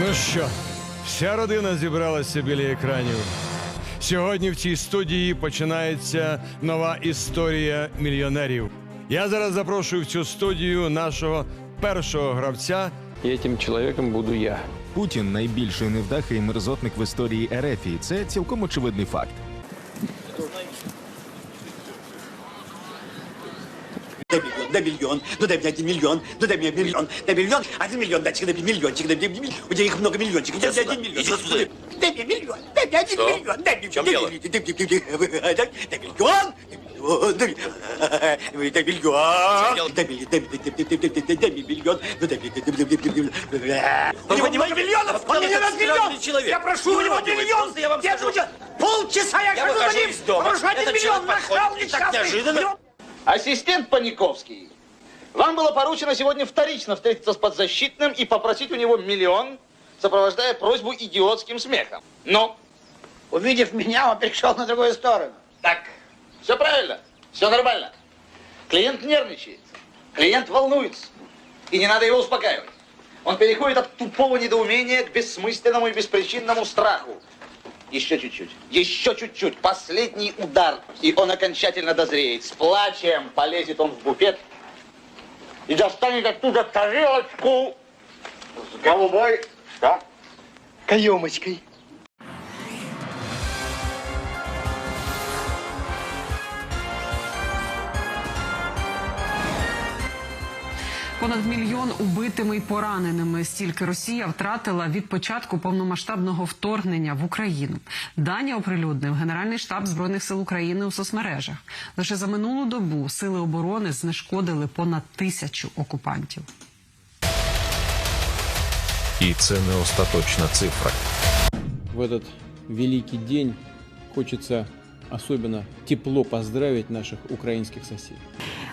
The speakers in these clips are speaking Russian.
Ну що, вся родина зібралася біля екранів. Сьогодні в цій студії починається нова історія мільйонерів. Я зараз запрошую в цю студію нашого першого гравця. И этим человеком буду я. Путін найбільший невдаха і мерзотник в історії Ерефії. Це цілком очевидний факт. Дай миллион, дай миллион, ну дай мне один миллион, ну дай мне миллион, дай миллион, один миллион, датчик, дай мне миллиончик, дай мне миллион, у тебя их много миллиончиков, дай мне один миллион. Иди сюда. Дай мне миллион, дай мне один миллион, дай мне миллион, дай миллион, дай миллион, дай миллион, У миллион, много миллион, он миллион, размиллион, миллион, прошу миллион, него миллион, я вам миллион, полчаса миллион, хожу миллион, ним, миллион, один миллион, нахал несчастный, неожиданно. Ассистент Паниковский, вам было поручено сегодня вторично встретиться с подзащитным и попросить у него миллион, сопровождая просьбу идиотским смехом. Ну, Увидев меня, он перешел на другую сторону. так, все правильно, все нормально. Клиент нервничает, клиент волнуется, и не надо его успокаивать. Он переходит от тупого недоумения к бессмысленному и беспричинному страху. Еще чуть-чуть, еще чуть-чуть, последний удар, и он окончательно дозреет. С плачем полезет он в буфет и достанет оттуда тарелочку с голубой, да, Каемочкой. Понад мільйон убитими й пораненими стільки Росія втратила від початку повномасштабного вторгнення в Україну. Дані оприлюднив Генеральний штаб збройних сил України у соцмережах. Лише за минулу добу сили оборони знешкодили понад тисячу окупантів. І це не остаточна цифра. в этот великий день хочется особенно тепло поздравить наших украинских соседей.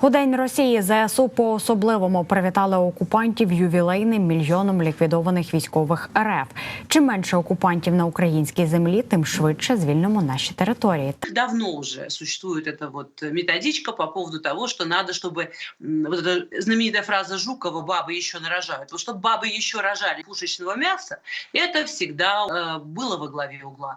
У день Росії ЗСУ по особливому привітали окупантів ювілейним мільйоном ліквідованих військових РФ. Чим менше окупантів на українській землі, тим швидше звільнимо наші території. давно уже существует эта вот методичка по поводу того, что надо, чтобы м, вот эта знаменитая фраза Жукова «бабы еще нарожают». Вот чтобы бабы еще рожали пушечного мяса, это всегда э, было во главе угла.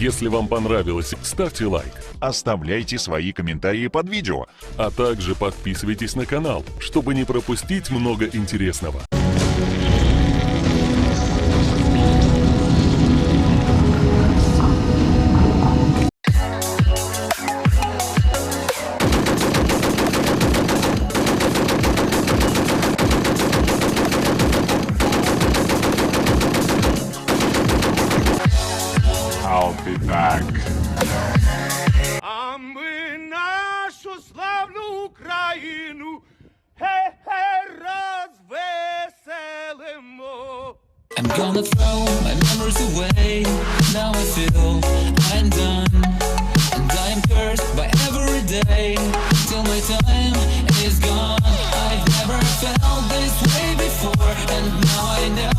Если вам понравилось, ставьте лайк, Оставляйте свои комментарии под видео. а также подписывайтесь на канал, чтобы не пропустить много интересного. be back. А ми нашу славну Україну ге-ге розвеселимо. I'm gonna throw my memories away. Now I feel I'm done. And I am cursed by every day. Till my time is gone. I've never felt this way before. And now I know